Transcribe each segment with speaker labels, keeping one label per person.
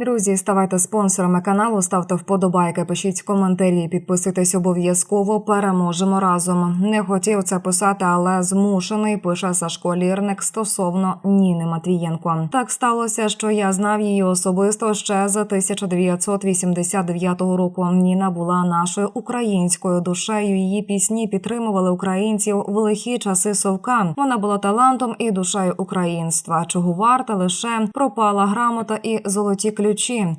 Speaker 1: Друзі, ставайте спонсорами каналу, ставте вподобайки, пишіть коментарі, підписуйтесь обов'язково. Переможемо разом. Не хотів це писати, але змушений. Пише Сашко Лірник стосовно Ніни Матвієнко. Так сталося, що я знав її особисто ще за 1989 року. Ніна була нашою українською душею. Її пісні підтримували українців в лихі часи совка. Вона була талантом і душею українства, чого варта лише пропала грамота і золоті ключі.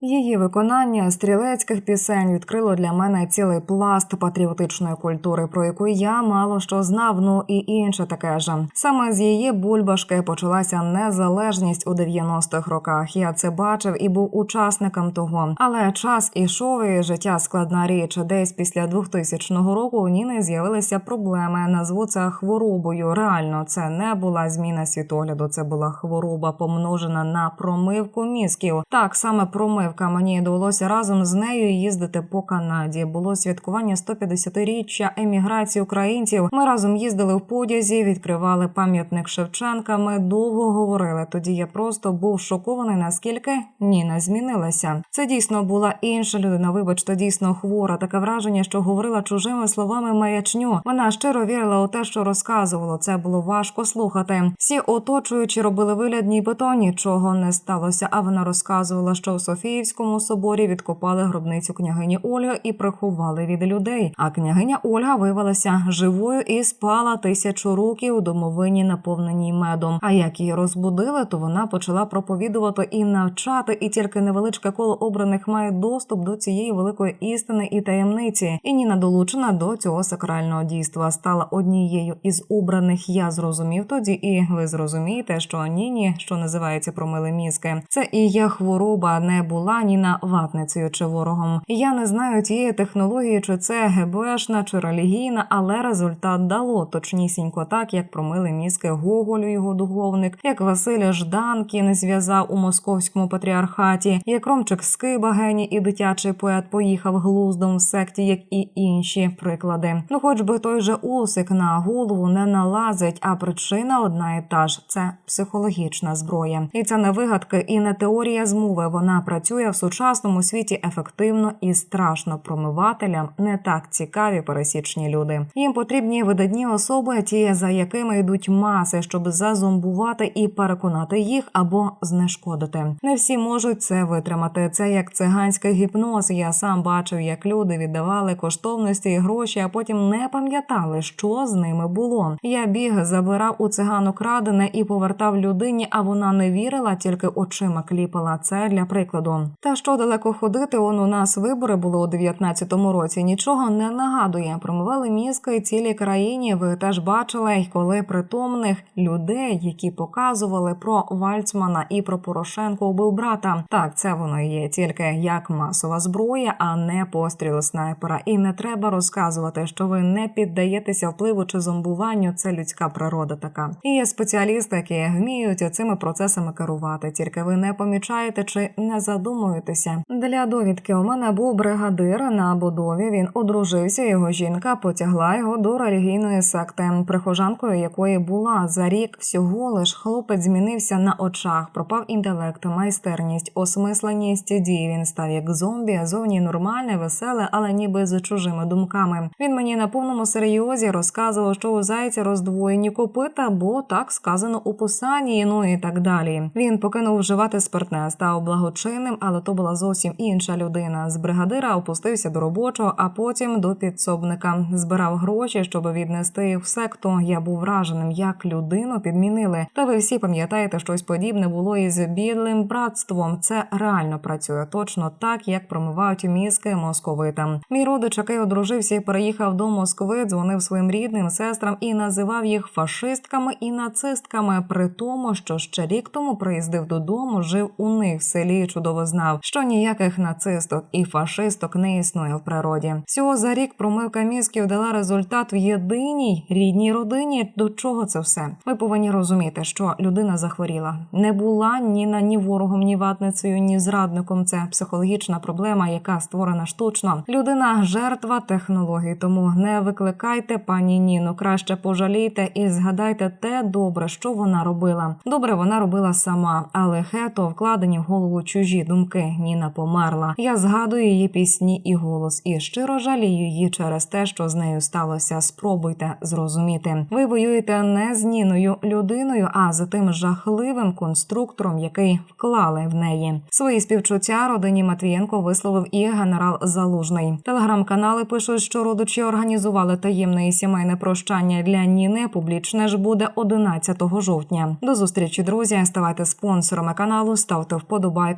Speaker 1: Її виконання стрілецьких пісень відкрило для мене цілий пласт патріотичної культури, про яку я мало що знав. Ну і інше таке ж. Саме з її бульбашки почалася незалежність у 90-х роках. Я це бачив і був учасником того. Але час ішов і життя складна річ. Десь після 2000 року у Ніни з'явилися проблеми. Назву це хворобою. Реально, це не була зміна світогляду. Це була хвороба, помножена на промивку мізків. Так саме промивка. Мені довелося разом з нею їздити по Канаді. Було святкування 150-річчя еміграції українців. Ми разом їздили в подязі, відкривали пам'ятник Шевченка. Ми довго говорили. Тоді я просто був шокований, наскільки Ніна змінилася. Це дійсно була інша людина. Вибачте, дійсно хвора. Таке враження, що говорила чужими словами маячню. Вона щиро вірила у те, що розказувало. Це було важко слухати. Всі оточуючі робили вигляд, нібито нічого не сталося. А вона розказувала, що у Софіївському соборі відкопали гробницю княгині Ольги і приховали від людей. А княгиня Ольга виявилася живою і спала тисячу років у домовині, наповненій медом. А як її розбудили, то вона почала проповідувати і навчати, і тільки невеличке коло обраних має доступ до цієї великої істини і таємниці. І Ніна долучена до цього сакрального дійства стала однією із обраних. Я зрозумів тоді, і ви зрозумієте, що Ніні, що називається промили мізки, це і є хвороба, не була Ніна ватницею чи ворогом. Я не знаю тієї технології, чи це ГБшна чи релігійна, але результат дало точнісінько так, як промили мізки Гоголю, його духовник, як Василя Жданкін зв'язав у московському патріархаті, як Ромчик Скиба, геній і дитячий поет поїхав глуздом в секті, як і інші приклади. Ну, хоч би той же усик на голову не налазить, а причина одна і та ж це психологічна зброя, і це не вигадки і не теорія змови. Вона працює в сучасному світі ефективно і страшно промивателям не так цікаві пересічні люди. Їм потрібні видатні особи, ті за якими йдуть маси, щоб зазомбувати і переконати їх або знешкодити. Не всі можуть це витримати. Це як циганський гіпноз. Я сам бачив, як люди віддавали коштовності і гроші, а потім не пам'ятали, що з ними було. Я біг, забирав у цигану крадене і повертав людині, а вона не вірила, тільки очима кліпала. Це для прикладу. Та що далеко ходити? Он у нас вибори були у 19-му році. Нічого не нагадує. Промивали мізки цілій країні. Ви теж бачили, коли притомних людей, які показували про Вальцмана і про Порошенко убив брата. Так, це воно є тільки як масова зброя, а не постріл снайпера. І не треба розказувати, що ви не піддаєтеся впливу чи зомбуванню. Це людська природа така. І є спеціалісти, які вміють цими процесами керувати. Тільки ви не помічаєте чи не задумуєтеся. Для довідки у мене був бригадир на будові. Він одружився. Його жінка потягла його до релігійної секти, прихожанкою якої була за рік всього лиш хлопець змінився на очах. Пропав інтелект, майстерність, осмисленість дії. Він став як зомбі, зовні нормальне, веселе, але ніби з чужими думками. Він мені на повному серйозі розказував, що у зайця роздвоєні копита, бо так сказано у писанні, ну і так далі. Він покинув вживати спиртне, став благочинним, але то була зовсім інша людина. З бригадира опустився до робочого, а потім до підсобника. Збирав гроші, щоб віднести їх в секту. Я був враженим, як людину підмінили. Та ви всі пам'ятаєте, щось подібне було із бідлим братством. Це реально працює точно так, як промивають мізки московитам. Мій родич, який одружився і переїхав до Москви, дзвонив своїм рідним сестрам і називав їх фашистками і нацистками, при тому, що ще рік тому приїздив додому, жив у них в селі. І Чудово знав, що ніяких нацисток і фашисток не існує в природі. Всього за рік промивка мізків дала результат в єдиній рідній родині. До чого це все? Ви повинні розуміти, що людина захворіла, не була ні на ні ворогом, ні ватницею, ні зрадником. Це психологічна проблема, яка створена штучно. Людина жертва технологій, тому не викликайте пані Ніну. Краще пожалійте і згадайте те добре, що вона робила. Добре, вона робила сама, але хето вкладені в голову чужі думки. Ніна померла. Я згадую її пісні і голос, і щиро жалію її через те, що з нею сталося. Спробуйте зрозуміти. Ви воюєте не з Ніною людиною, а за тим жахливим конструктором, який вклали в неї. Свої співчуття родині Матвієнко висловив і генерал Залужний. Телеграм-канали пишуть, що родичі організували таємне і сімейне прощання для Ніни. Публічне ж буде 11 жовтня. До зустрічі, друзі. Ставайте спонсорами каналу, ставте вподобайки,